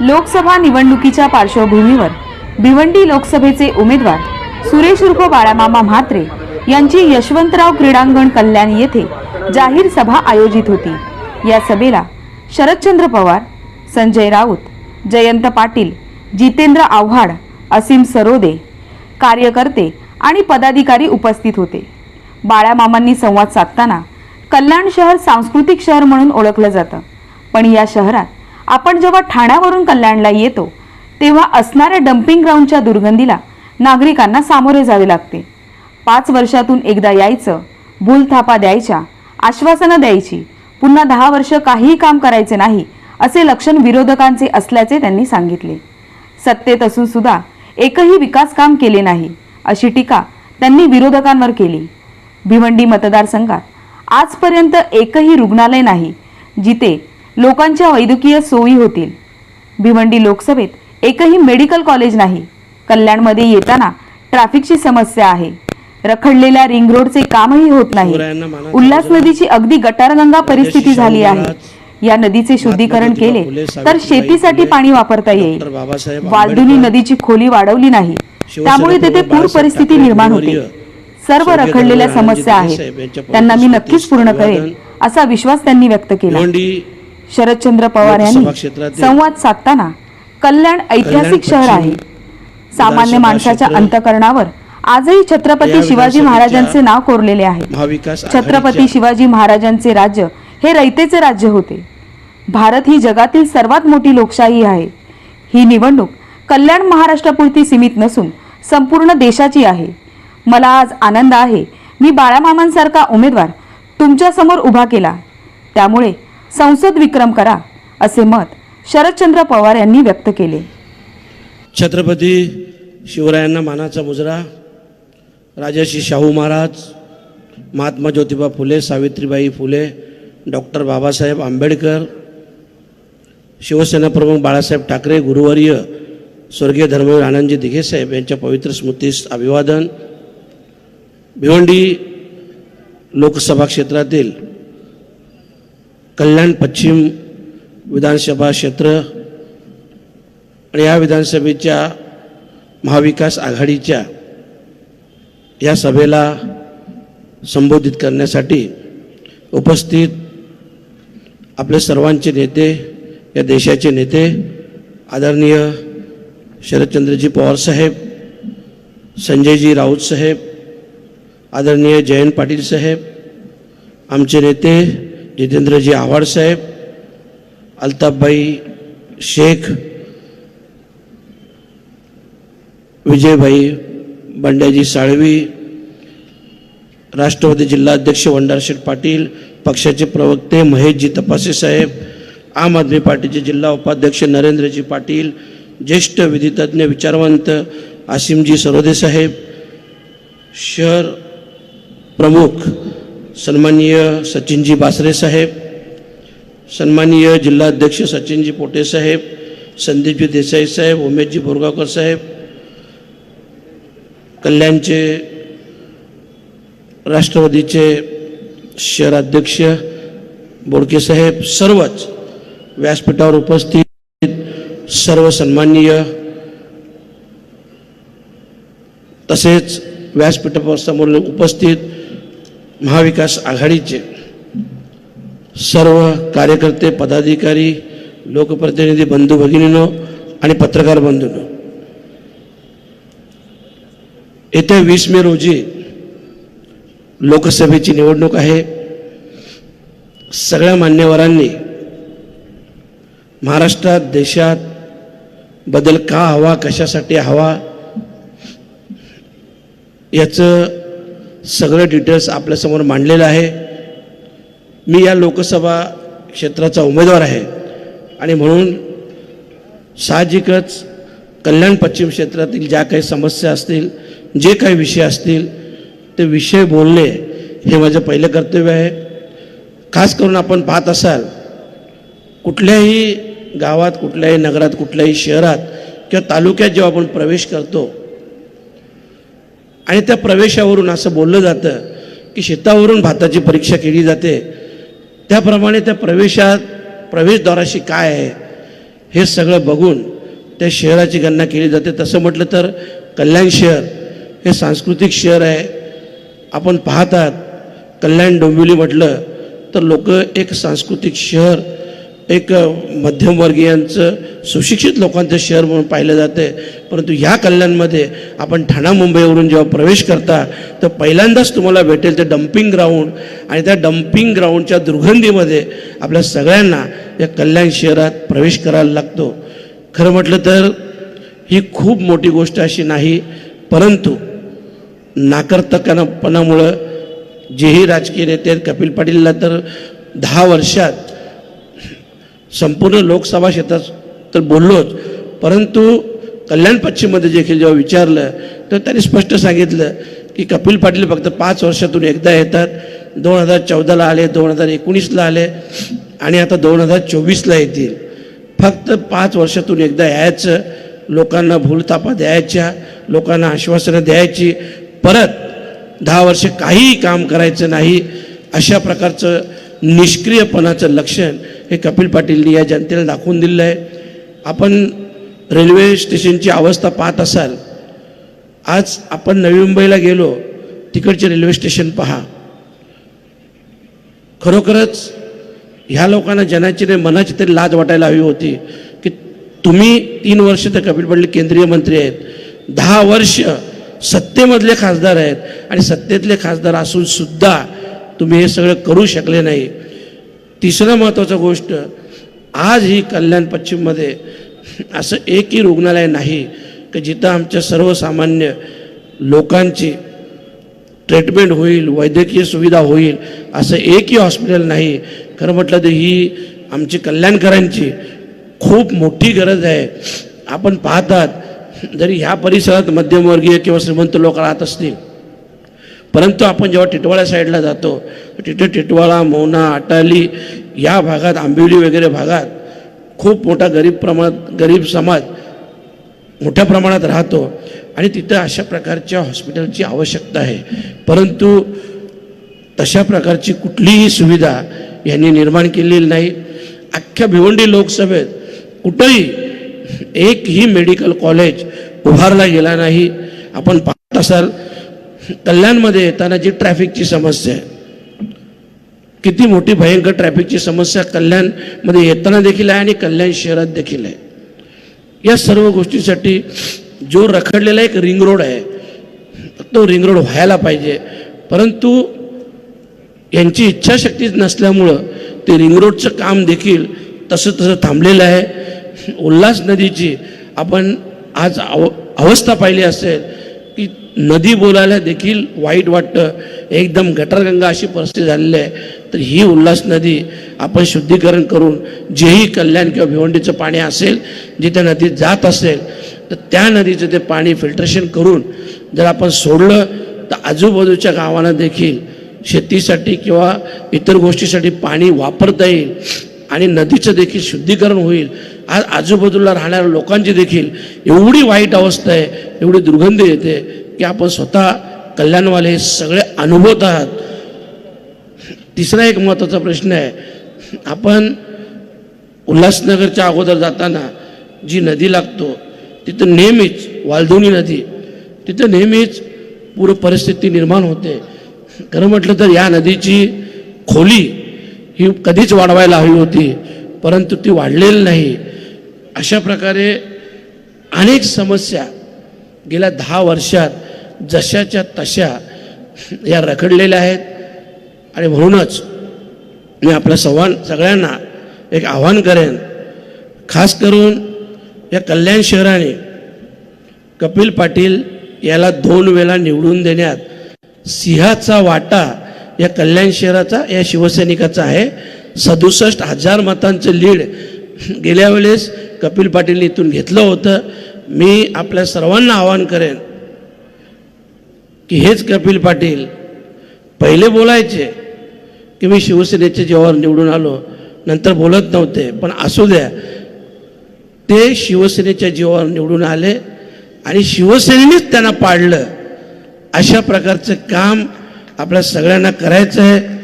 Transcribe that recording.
लोकसभा निवडणुकीच्या पार्श्वभूमीवर भिवंडी लोकसभेचे उमेदवार सुरेश उर्फ बाळामामा म्हात्रे यांची यशवंतराव क्रीडांगण कल्याण येथे जाहीर सभा आयोजित होती. या सभेला शरदचंद्र पवार संजय राऊत जयंत पाटील जितेंद्र आव्हाड असीम सरोदे कार्यकर्ते आणि पदाधिकारी उपस्थित होते. बाळामामांनी संवाद साधताना कल्याण शहर सांस्कृतिक शहर म्हणून ओळखलं जातं पण या शहरात आपण जेव्हा ठाण्यावरून कल्याणला येतो तेव्हा असणाऱ्या डम्पिंग ग्राउंडच्या दुर्गंधीला नागरिकांना सामोरे जावे लागते. पाच वर्षातून एकदा यायचं भूलथापा द्यायच्या आश्वासनं द्यायची पुन्हा दहा वर्ष काहीही काम करायचे नाही असे लक्षण विरोधकांचे असल्याचे त्यांनी सांगितले. सत्तेत असून सुद्धा एकही विकास काम केले नाही अशी टीका त्यांनी विरोधकांवर केली. भिवंडी मतदारसंघात आजपर्यंत एकही रुग्णालय नाही जिथे लोकांच्या वैद्यकीय सोयी होतील. भिवंडी लोकसभेत एकही मेडिकल कॉलेज नाही. कल्याणमध्ये येताना ट्रॅफिकची समस्या आहे. रखडलेल्या रिंग रोडचे कामही होत नाही. उल्हास नदीची अगदी गटारगंगा परिस्थिती झाली आहे. या नदीचे शुद्धीकरण केले तर शेतीसाठी पाणी वापरता येईल. वालदुनी नदीची खोली वाढवली नाही. त्यामुळे तेथे पूर परिस्थिती निर्माण होते. सर्व रखडलेल्या समस्या आहेत. त्यांना मी नक्कीच पूर्ण करेन असा विश्वास त्यांनी व्यक्त केला. शरदचंद्र पवार यांनी संवाद साधताना कल्याण ऐतिहासिक शहर आहे. सामान्य माणसाच्या अंतकरणावर आजही छत्रपती शिवाजी महाराजांचे नाव कोरलेले आहे. छत्रपती शिवाजी महाराजांचे राज्य हे रयतेचे राज्य होते. भारत ही जगातील सर्वात मोठी लोकशाही आहे. ही निवडणूक कल्याण महाराष्ट्रापुरती सीमित नसून संपूर्ण देशाची आहे. मला आज आनंद आहे. मी बाळामामांसारखा उमेदवार तुमच्यासमोर उभा केला. त्यामुळे संसद विक्रम करा असे मत शरदचंद्र पवार यांनी व्यक्त केले. छत्रपती शिवरायांना मानाचा मुजरा राजर्षी शाहू महाराज महात्मा ज्योतिबा फुले सावित्रीबाई फुले डॉक्टर बाबासाहेब आंबेडकर शिवसेना प्रमुख बाळासाहेब ठाकरे गुरुवर्य स्वर्गीय धर्मवीर आनंदजी दिघेसाहेब यांच्या पवित्र स्मृतीस अभिवादन. भिवंडी लोकसभा क्षेत्रातील कल्याण पश्चिम विधानसभा क्षेत्र आणि या विधानसभेच्या महाविकास आघाडीच्या या सभेला संबोधित करण्यासाठी उपस्थित आपले सर्वांचे नेते या देशाचे नेते आदरणीय शरदचंद्रजी पवारसाहेब संजयजी राऊत साहेब आदरणीय जयंत पाटील साहेब आमचे नेते जितेंद्रजी आव्हाड साहेब अल्ताफबाई शेख विजयभाई बंड्याजी साळवी राष्ट्रवादी जिल्हाध्यक्ष वंडारशेठ पाटील पक्षाचे प्रवक्ते महेशजी तपासे साहेब आम आदमी पार्टीचे जिल्हा उपाध्यक्ष नरेंद्रजी पाटील ज्येष्ठ विधितज्ञ विचारवंत आसिमजी सरोदे साहेब शहर प्रमुख सन्माननीय सचिनजी बासरे साहेब सन्माननीय जिल्हाध्यक्ष सचिनजी पोटे साहेब संदीपजी देसाई साहेब उमेशजी बोरगावकर साहेब कल्याणचे राष्ट्रवादीचे शहराध्यक्ष बोडके साहेब सर्वच व्यासपीठावर उपस्थित सर्व सन्माननीय तसेच व्यासपीठावर समोर उपस्थित महाविकास आघाडीचे सर्व कार्यकर्ते पदाधिकारी लोकप्रतिनिधी बंधू भगिनीनो आणि पत्रकार बंधूंनो येत्या वीस मे रोजी लोकसभेची निवडणूक आहे. सगळ्या मान्यवरांनी महाराष्ट्रात देशात बदल का हवा कशासाठी हवा याचं सगळं डिटेल्स आपल्यासमोर मांडलेलं आहे. मी या लोकसभा क्षेत्राचा उमेदवार आहे. आणि म्हणून साहजिकच कल्याण पश्चिम क्षेत्रातील ज्या काही समस्या असतील जे काही विषय असतील ते विषय बोलणे हे माझं पहिलं कर्तव्य आहे. खास करून आपण पाहत असाल कुठल्याही गावात कुठल्याही नगरात कुठल्याही शहरात किंवा तालुक्यात जेव्हा आपण प्रवेश करतो आणि त्या प्रवेशावरून असं बोललं जातं की शेतावरून भाताची परीक्षा केली जाते. त्याप्रमाणे त्या प्रवेशात प्रवेशद्वाराशी काय आहे हे सगळं बघून त्या शहराची गणना केली जाते. तसं म्हटलं तर कल्याण शहर हे सांस्कृतिक शहर आहे. आपण पाहतात कल्याण डोंबिवली म्हटलं तर लोक एक सांस्कृतिक शहर एक मध्यमवर्गीयांचं सुशिक्षित लोकांचं शहर म्हणून पाहिलं जाते. परंतु ह्या कल्याणमध्ये आपण ठाणा मुंबईवरून जेव्हा प्रवेश करता तर पहिल्यांदाच तुम्हाला भेटेल ते डम्पिंग ग्राउंड आणि त्या डम्पिंग ग्राउंडच्या दुर्गंधीमध्ये आपल्या सगळ्यांना या कल्याण शहरात प्रवेश करायला लागतो. खरं म्हटलं तर ही खूप मोठी गोष्ट अशी नाही परंतु नाकर्तकपणामुळं जेही राजकीय नेते आहेत कपिल पाटीलला तर दहा वर्षात संपूर्ण लोकसभा क्षेत्रात तर बोललोच. परंतु कल्याण पश्चिममध्ये देखील जेव्हा विचारलं तर त्यांनी स्पष्ट सांगितलं की कपिल पाटील फक्त पाच वर्षातून एकदा येतात. दोन हजार चौदाला आले दोन हजार एकोणीसला आले आणि आता दोन हजार चोवीसला येतील. फक्त पाच वर्षातून एकदा यायचं. लोकांना भूलतापा द्यायच्या लोकांना आश्वासनं द्यायची. परत दहा वर्ष काहीही काम करायचं नाही अशा प्रकारचं निष्क्रियपणाचं लक्षण हे कपिल पाटीलनी या जनतेला दाखवून दिलं आहे आपण रेल्वे स्टेशनची अवस्था पाहत असाल आज आपण नवी मुंबईला गेलो तिकडचे रेल्वे स्टेशन पहा. खरोखरच ह्या लोकांना जनाची नाही मनाची तरी लाज वाटायला हवी होती की तुम्ही तीन वर्ष तर कपिल पडले केंद्रीय मंत्री आहेत. दहा वर्ष सत्तेमधले खासदार आहेत आणि सत्तेतले खासदार असूनसुद्धा तुम्ही हे सगळं करू शकले नाही. तिसरं महत्त्वाचं गोष्ट आज ही कल्याण पश्चिममध्ये असं एकही रुग्णालय नाही की जिथं आमच्या सर्वसामान्य लोकांची ट्रीटमेंट होईल वैद्यकीय सुविधा होईल असं एकही हॉस्पिटल नाही. खरं म्हटलं तर ही आमची कल्याणकरांची खूप मोठी गरज आहे. आपण पाहतात जरी ह्या परिसरात मध्यमवर्गीय किंवा श्रीमंत लोक राहत असतील परंतु आपण जेव्हा टिटवाळ्या साईडला जातो तिथे टिटवाळा मौना अटाली या भागात आंबिवली वगैरे भागात खूप मोठा गरीब प्रमाणात गरीब समाज मोठ्या प्रमाणात राहतो. आणि तिथं अशा प्रकारच्या हॉस्पिटलची आवश्यकता आहे. परंतु तशा प्रकारची कुठलीही सुविधा यांनी निर्माण केलेली नाही. अख्ख्या भिवंडी लोकसभेत कुठंही एकही मेडिकल कॉलेज उभारला गेला नाही. आपण पाहत असाल कल्याणमध्ये येताना जी ट्रॅफिकची समस्या आहे किती मोठी भयंकर ट्रॅफिकची समस्या कल्याणमध्ये येताना देखील आहे आणि कल्याण शहरात देखील आहे. या सर्व गोष्टीसाठी जो रखडलेला एक रिंग रोड आहे तो रिंग रोड व्हायला पाहिजे. परंतु यांची इच्छाशक्तीच नसल्यामुळं ते रिंग रोडचं काम देखील तसं तसं थांबलेलं आहे. उल्हास नदीची आपण आज अव अवस्था पाहिली असेल की नदी बोलायला देखील वाईट वाटतं. एकदम गटरगंगा अशी परिस्थिती झालेली आहे. तर ही उल्हास नदी आपण शुद्धीकरण करून जेही कल्याण किंवा भिवंडीचं पाणी असेल जिथे नदीत जात असेल तर त्या नदीचं ते पाणी फिल्ट्रेशन करून जर आपण सोडलं तर आजूबाजूच्या गावांना देखील शेतीसाठी किंवा इतर गोष्टीसाठी पाणी वापरता येईल आणि नदीचं देखील शुद्धीकरण होईल. आज आजूबाजूला राहणाऱ्या लोकांची देखील एवढी वाईट अवस्था आहे एवढी दुर्गंधी येते की आपण स्वतः कल्याणवाले हे सगळे अनुभवत आहात. तिसरा एक महत्त्वाचा प्रश्न आहे. आपण उल्हासनगरच्या अगोदर जाताना जी नदी लागतो तिथं नेहमीच वालधुनी नदी तिथं नेहमीच पूर परिस्थिती निर्माण होते. खरं म्हटलं तर या नदीची खोली ही कधीच वाढवायला हवी होती परंतु ती वाढलेली नाही. अशा प्रकारे अनेक समस्या गेल्या दहा वर्षात जशाच्या तशा या रखडलेल्या आहेत. आणि म्हणूनच मी आपल्या संवाद सगळ्यांना एक आव्हान करेन. खास करून या कल्याण शहराने कपिल पाटील याला दोन वेळा निवडून देण्यात सिंहाचा वाटा या कल्याण शहराचा या शिवसैनिकाचा आहे. सदुसष्ट हजार मतांचं लीड गेल्या वेळेस कपिल पाटील इथून घेतलं होतं. मी आपल्या सर्वांना आवाहन करेन की हेच कपिल पाटील पहिले बोलायचे की मी शिवसेनेच्या जेव्हा निवडून आलो नंतर बोलत नव्हते पण असू द्या. ते शिवसेनेच्या जीवावर निवडून आले आणि शिवसेनेनेच त्यांना पाडलं अशा प्रकारचं काम आपल्या सगळ्यांना करायचं आहे